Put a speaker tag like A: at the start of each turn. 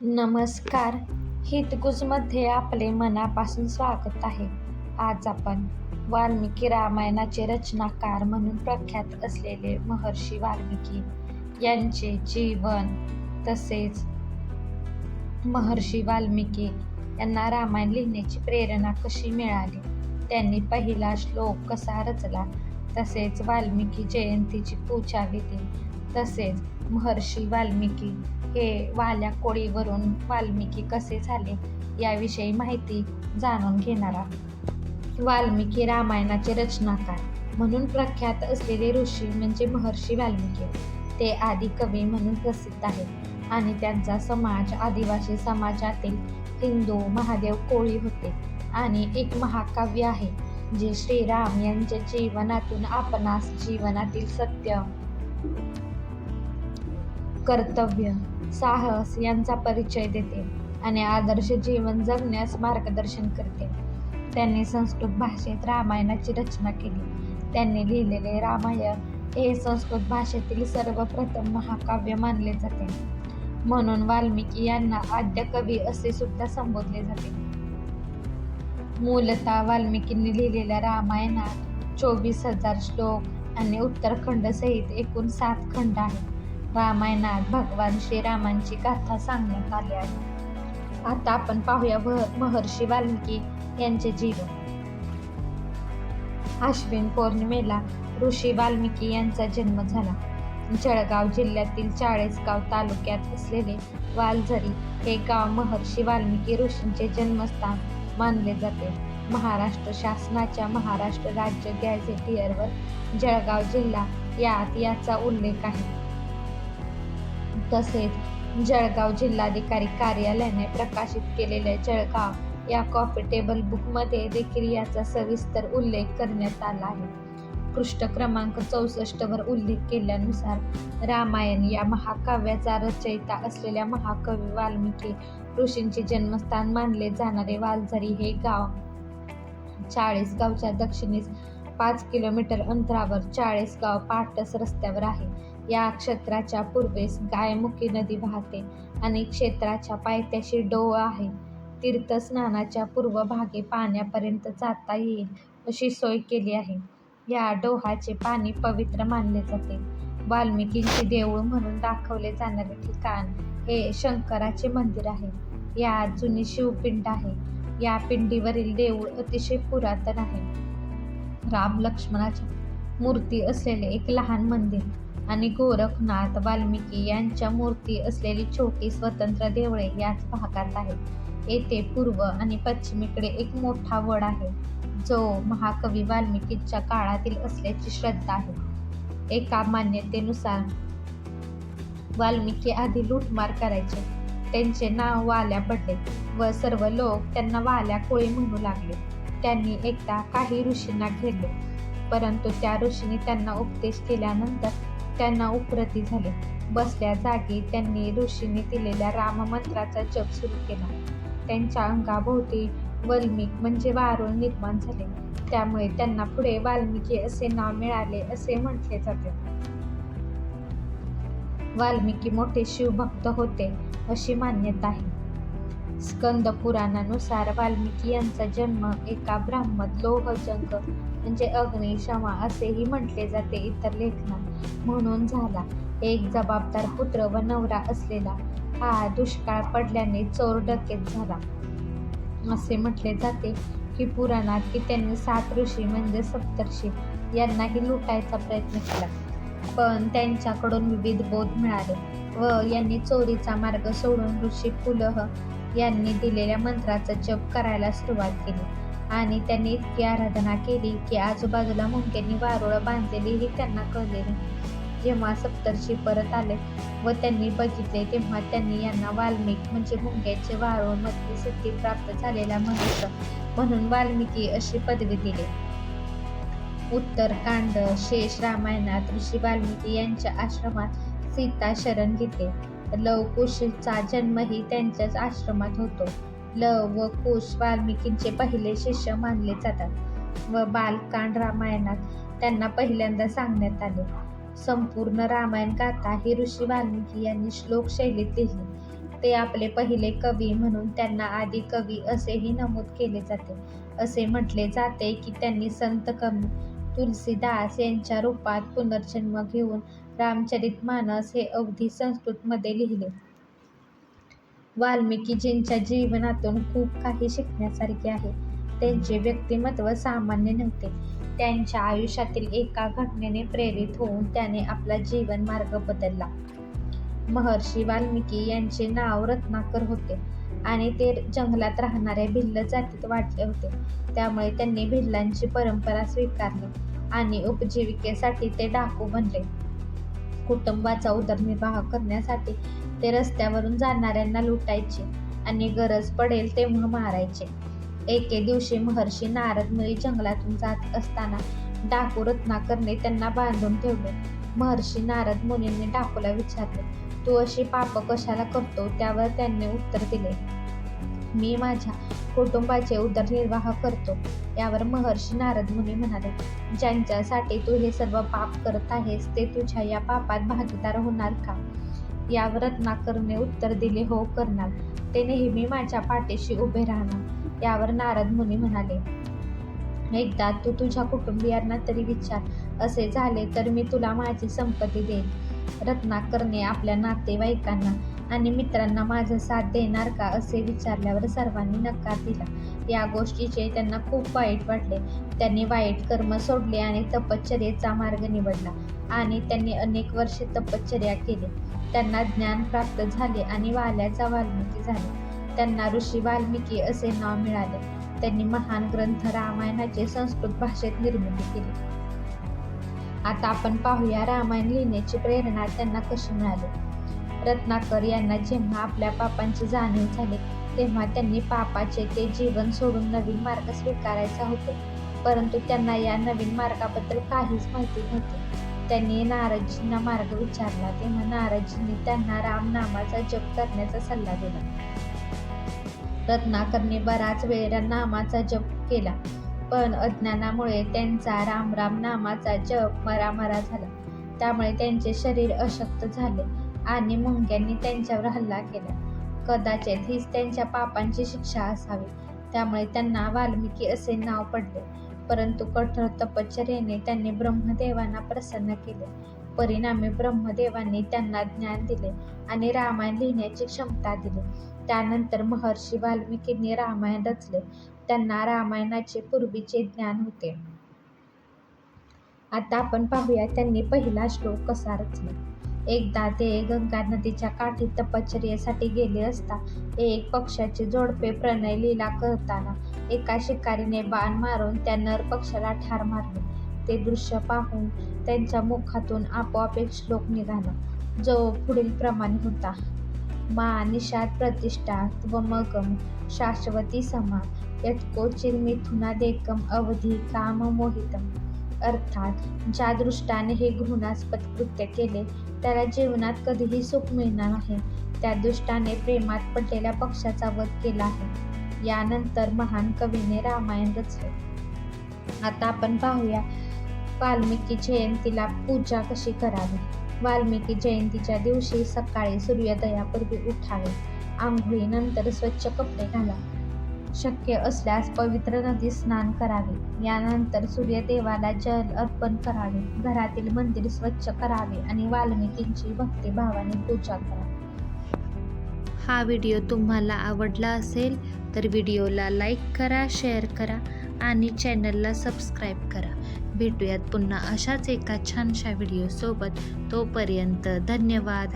A: नमस्कार. हितगुजमध्ये आपले मनापासून स्वागत आहे. आज आपण वाल्मिकी रामायणाचे रचनाकार म्हणून प्रख्यात असलेले महर्षी वाल्मिकी यांचे जीवन तसेच महर्षी वाल्मिकी यांना रामायण लिहिण्याची प्रेरणा कशी मिळाली? त्यांनी पहिला श्लोक कसा रचला? तसेच वाल्मिकी जयंतीची पूजा विधी तसेच महर्षी वाल्मिकी हे वाल्या कोळीवरून वाल्मिकी कसे झाले याविषयी माहिती जाणून घेणार आहोत. वाल्मिकी रामायणाचे रचनाकार म्हणून प्रख्यात असलेले ऋषी म्हणजे महर्षी वाल्मिकी. ते आदी कवी म्हणून प्रसिद्ध आहेत आणि त्यांचा समाज आदिवासी समाजातील हिंदू महादेव कोळी होते आणि एक महाकाव्य आहे जे श्रीराम यांच्या जीवनातून आपणास जीवनातील सत्य कर्तव्य साहस यांचा परिचय देते आणि आदर्श जीवन जगण्यास मार्गदर्शन करते. त्यांनी संस्कृत भाषेत रामायणाची रचना केली. त्यांनी लिहिलेले रामायण हे संस्कृत भाषेतील सर्वप्रथम महाकाव्य मानले जाते. म्हणून वाल्मिकी यांना आद्य कवी असे सुद्धा संबोधले जाते. मूलतः वाल्मिकींनी लिहिलेल्या रामायणात चोवीस हजार श्लोक आणि उत्तरखंडसहित एकूण सात खंड आहेत. रामायणात भगवान श्रीरामांची गाथा सांगण्यात आली आहे. आता आपण पाहूया महर्षी वाल्मिकी यांचे जीवन. अश्विन पौर्णिमेला ऋषी वाल्मिकी यांचा जन्म झाला. जळगाव जिल्ह्यातील चाळीसगाव तालुक्यात असलेले वालझरी हे गाव महर्षी वाल्मिकी ऋषींचे जन्मस्थान मानले जाते. महाराष्ट्र शासनाच्या महाराष्ट्र राज्य गॅझेटियरवर जळगाव जिल्हा यात याचा उल्लेख आहे. तसेच जळगाव जिल्हाधिकारी कार्यालयाने प्रकाशित केलेल्या जळगाव या कॉफी टेबल बुकमध्ये देखील याचा सविस्तर उल्लेख करण्यात आला आहे. पृष्ठ क्रमांक चौसष्टवर उल्लेख केल्यानुसार रामायण या महाकाव्याचा रचयिता असलेल्या महाकवी वाल्मिकी ऋषींचे जन्मस्थान मानले जाणारे वालझरी हे गाव चाळीसगावच्या दक्षिणेस पाच किलोमीटर अंतरावर चाळीसगाव पाटस रस्त्यावर आहे. या क्षेत्राच्या पूर्वेस गायमुखी नदी वाहते आणि क्षेत्राच्या पायथ्याशी डोह आहे. तीर्थस्नानाच्या पूर्व भागे पाण्यापर्यंत जाता येईल अशी सोय केली आहे. या डोहाचे पाणी पवित्र मानले जाते. वाल्मिकींचे देऊळ म्हणून दाखवले जाणारे ठिकाण हे शंकराचे मंदिर आहे. या जुनी शिवपिंड आहे. या पिंडीवरील देऊळ अतिशय पुरातन आहे. राम लक्ष्मणाच्या मूर्ती असलेले एक लहान मंदिर आणि गोरखनाथ वाल्मिकी यांच्या मूर्ती असलेली छोटी स्वतंत्र देवळे याच भागात आहेत येथे पूर्व आणि पश्चिमेकडे एक मोठा वड आहे जो महाकवी वाल्मिकीच्या काळातील असल्याची श्रद्धा आहे. एका मान्यतेनुसार वाल्मिकी आधी लूटमार करायचे. त्यांचे नाव वाल्या पडले व सर्व लोक त्यांना वाल्या कोळी म्हणू लागले. त्यांनी एकदा काही ऋषींना घेरले. परंतु त्या ऋषीने त्यांना उपदेश केल्यानंतर त्यांना उपरती झाले. बसल्या जागी त्यांनी ऋषीने दिलेल्या राममंत्राचा जप सुरू केला. त्यांच्या अंगाभोवती वल्मिक म्हणजे वारुळ निर्माण झाले. त्यामुळे त्यांना पुढे वाल्मिकी असे नाव मिळाले असे म्हटले जाते. वाल्मिकी मोठे शिवभक्त होते अशी मान्यता आहे. स्कंद पुराणानुसार वाल्मिकी यांचा जन्म एका ब्राह्मण लोहजंग म्हणजे अग्निशमा असेही म्हटले जाते इतर लेखनात. म्हणून झाला. एक जबाबदार पुत्र व नवरा असलेला हा दुष्काळ पडल्याने चोर डकेत झाला. असे म्हटले जाते की पुराणात की त्यांनी सात ऋषी म्हणजे सप्तर्षी यांनाही लुटायचा प्रयत्न केला. पण त्यांच्याकडून विविध बोध मिळाले व यांनी चोरीचा मार्ग सोडून ऋषी पुलह यांनी दिलेल्या मंत्राचा जप करायला सुरुवात केली. आणि त्यांनी इतकी आराधना केली की आजूबाजूला मुंग्यांनी वारुळं बांधलेलीही त्यांना कळले जेव्हा सप्तर्षी परत आले व त्यांनी बघितले तेव्हा त्यांनी यांना वाल्मिक म्हणजे मुंग्याचे वारुळमध्ये सिद्धी प्राप्त झालेला मनुष्य म्हणून वाल्मिकी अशी पदवी दिली. उत्तरकांड शेष रामायणात ऋषी वाल्मिकी यांच्या आश्रमात सीता शरण घेते. लवकुशचा जन्मही त्यांच्याच आश्रमात होतो. लव व कुश वाल्मिकींचे पहिले शिष्य मानले जातात व बालकांड रामायणात त्यांना पहिल्यांदा सांगण्यात आले संपूर्ण रामायण गाथा ही ऋषी वाल्मिकी यांनी श्लोक शैलीत लिहिली ते आपले पहिले कवी म्हणून त्यांना आदी कवी असेही नमूद केले जाते. असे म्हटले जाते की त्यांनी संत कवी तुलसीदास यांच्या रूपात पुनर्जन्म घेऊन रामचरितमानस हे अवधी संस्कृतमध्ये लिहिले. वाल्मिकीजींच्या जीवनातून खूप काही शिकण्यासारखे आहे. त्यांचे व्यक्तिमत्व सामान्य नव्हते. त्यांच्या आयुष्यातील एका घटनेने प्रेरित होऊन त्याने आपला जीवन मार्ग बदलला. महर्षी वाल्मिकी यांचे नाव रत्नाकर होते आणि ते जंगलात राहणाऱ्या भिल्ल जातीत वाढले होते. त्यामुळे त्यांनी भिल्लांची परंपरा स्वीकारली आणि उपजीविकेसाठी ते डाकू बनले. कुटुंबाचा उदरनिर्वाह करण्यासाठी ते रस्त्यावरून जाणाऱ्यांना लुटायचे आणि गरज पडेल तेव्हा मारायचे. एके दिवशी महर्षी नारद मुनी जंगलातून जात असताना डाकू रत्नाकरने त्यांना बांधून ठेवले. महर्षी नारद मुनींनी डाकूला विचारले, तू अशी पाप कशाला करतो? त्यावर त्यांनी उत्तर दिले, मी माझ्या कुटुंबाचे उदरनिर्वाह करतो. यावर महर्षी नारद मुनी म्हणाले, ज्यांच्यासाठी तू हे सर्व पाप करत आहेस ते तुझ्या या पापात भागीदार होणार का? यावर रत्नाकरने उत्तर दिले, हो करणार. ते नेहमी माझ्या पाठीशी उभे राहणार. यावर नारद मुनी म्हणाले, एकदा तू तुझ्या कुटुंबीयांना तरी विचार. असे झाले तर मी तुला माझी संपत्ती देईन. रत्नाकरने आपल्या नातेवाईकांना आणि मित्रांना माझा साथ देणार का असे विचारल्यावर सर्वांनी नकार दिला. या गोष्टीचे त्यांना खूप वाईट वाटले. त्यांनी वाईट कर्म सोडले आणि तपश्चर्येचा मार्ग निवडला आणि त्यांनी अनेक वर्षे तपश्चर्या केली. त्यांना ज्ञान प्राप्त झाले आणि वाल्याचा वाल्मिकी झाले. त्यांना ऋषी वाल्मिकी असे नाव मिळाले. त्यांनी महान ग्रंथ रामायणाचे संस्कृत भाषेत निर्मिती केली. आता आपण पाहूया रामायण लिहिण्याची प्रेरणा त्यांना कशी मिळाली. रत्नाकर यांना जेव्हा आपल्या पापांची जाणीव झाली तेव्हा त्यांनी पापाचे ते जीवन सोडून नवीन मार्ग स्वीकारायचा होते. परंतु त्यांना या नवीन मार्गाबद्दल काहीच माहिती नव्हती त्यांनी नारदजींना मार्ग विचारला तेव्हा नारदजींनी त्यांना राम नामाचा जप करण्याचा सल्ला दिला. रत्नाकरने बराच वेळ नामाचा जप केला पण अज्ञानामुळे त्यांचा राम राम नामाचा जप मरामरा झाला. त्यामुळे त्यांचे शरीर अशक्त झाले आणि मुंग्यांनी त्यांच्यावर हल्ला केला. कदाचित हीच त्यांच्या पापांची शिक्षा असावी. त्यामुळे त्यांना वाल्मिकी असे नाव पडले. परंतु कठोर तपश्चर्येने त्यांनी ब्रह्मदेवांना प्रसन्न केले. परिणामी ब्रह्मदेवांनी त्यांना ज्ञान दिले आणि रामायण लिहिण्याची क्षमता दिली. त्यानंतर महर्षी वाल्मिकींनी रामायण रचले. त्यांना रामायणाचे पूर्वीचे ज्ञान होते. आता आपण पाहूया त्यांनी पहिला श्लोक कसा रचला. एकदा ते गंगा नदीच्या काठी तपश्चर्येसाठी गेले असता एक पक्षाचे जोडपे प्रणय लीला करताना एका शिकारीने बाण मारून त्या नर पक्षाला ठार मारले. ते दृश्य पाहून त्यांच्या मुखातून आपोआप एक श्लोक निघाला, जो पुढील प्रमाण होता. मा निषाद प्रतिष्ठा त्वमगम शाश्वती समा यत्कोचिन्मिथुनादेकं अवधी काम मोहितम अर्थात ज्या दृष्टाने हे घृणास्पद कृत्य केले त्याला जीवनात कधीही सुख मिळणार नाही. त्या दृष्टाने प्रेमात पडलेल्या पक्षाचा वध केला आहे. यानंतर महान कवीने रामायण रचले. आता आपण पाहूया वाल्मिकी जयंतीला पूजा कशी करावी. वाल्मिकी जयंतीच्या दिवशी सकाळी सूर्योदयापूर्वी उठावे. आंघोळीनंतर स्वच्छ कपडे घाला. शक्य असल्यास पवित्र नदीत स्नान करावे. यानंतर सूर्यदेवाला जल अर्पण करावे. घरातील मंदिर स्वच्छ करावे आणि वाल्मिकींची भक्तिभावाने पूजा करावी.
B: हा व्हिडिओ तुम्हाला आवडला असेल तर व्हिडिओला लाईक करा, शेअर करा आणि चॅनलला सबस्क्राईब करा. भेटूयात पुन्हा अशाच एका छानशा व्हिडिओसोबत. तोपर्यंत धन्यवाद.